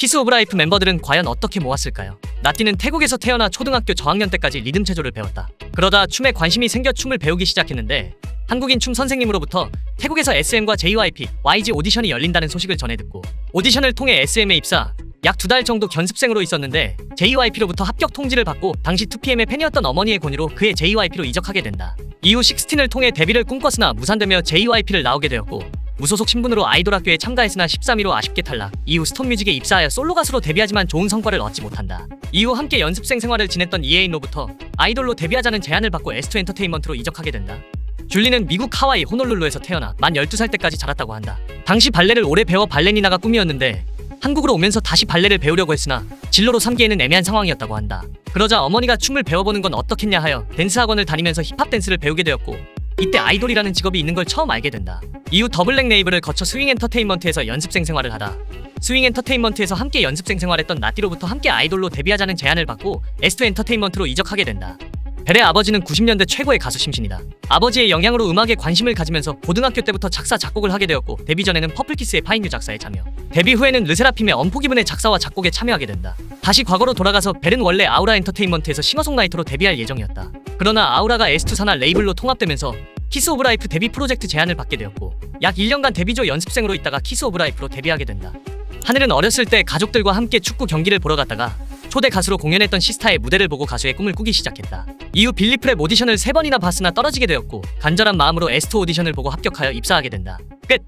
키스 오브 라이프 멤버들은 과연 어떻게 모았을까요? 나띠는 태국에서 태어나 초등학교 저학년 때까지 리듬 체조를 배웠다. 그러다 춤에 관심이 생겨 춤을 배우기 시작했는데 한국인 춤 선생님으로부터 태국에서 SM과 JYP, YG 오디션이 열린다는 소식을 전해 듣고 오디션을 통해 SM에 입사 약 두 달 정도 견습생으로 있었는데 JYP로부터 합격 통지를 받고 당시 2PM의 팬이었던 어머니의 권유로 그의 JYP로 이적하게 된다. 이후 16을 통해 데뷔를 꿈꿨으나 무산되며 JYP를 나오게 되었고 무소속 신분으로 아이돌 학교에 참가했으나 13위로 아쉽게 탈락. 이후 스톤뮤직에 입사하여 솔로 가수로 데뷔하지만 좋은 성과를 얻지 못한다. 이후 함께 연습생 생활을 지냈던 이에인로부터 아이돌로 데뷔하자는 제안을 받고 S2 엔터테인먼트로 이적하게 된다. 줄리는 미국 하와이 호놀룰루에서 태어나 만 12살 때까지 자랐다고 한다. 당시 발레를 오래 배워 발레리나가 꿈이었는데 한국으로 오면서 다시 발레를 배우려고 했으나 진로로 삼기에는 애매한 상황이었다고 한다. 그러자 어머니가 춤을 배워보는 건 어떻겠냐 하여 댄스 학원을 다니면서 힙합 댄스를 배우게 되었고 이때 아이돌이라는 직업이 있는 걸 처음 알게 된다. 이후 더블랙 네이블을 거쳐 스윙 엔터테인먼트에서 연습생 생활을 하다 스윙 엔터테인먼트에서 함께 연습생 생활했던 나띠로부터 함께 아이돌로 데뷔하자는 제안을 받고 S2 엔터테인먼트로 이적하게 된다. 벨의 아버지는 90년대 최고의 가수 심신이다. 아버지의 영향으로 음악에 관심을 가지면서 고등학교 때부터 작사 작곡을 하게 되었고 데뷔 전에는 퍼플키스의 파인뉴 작사에 참여. 데뷔 후에는 르세라핌의 엄포기분의 작사와 작곡에 참여하게 된다. 다시 과거로 돌아가서 벨은 원래 아우라 엔터테인먼트에서 싱어송라이터로 데뷔할 예정이었다. 그러나 아우라가 S2 산하 레이블로 통합되면서 키스 오브 라이프 데뷔 프로젝트 제안을 받게 되었고 약 1년간 데뷔조 연습생으로 있다가 키스 오브 라이프로 데뷔하게 된다. 하늘은 어렸을 때 가족들과 함께 축구 경기를 보러 갔다가 초대 가수로 공연했던 시스타의 무대를 보고 가수의 꿈을 꾸기 시작했다. 이후 빌리프랩 오디션을 세 번이나 봤으나 떨어지게 되었고 간절한 마음으로 S2 오디션을 보고 합격하여 입사하게 된다. 끝!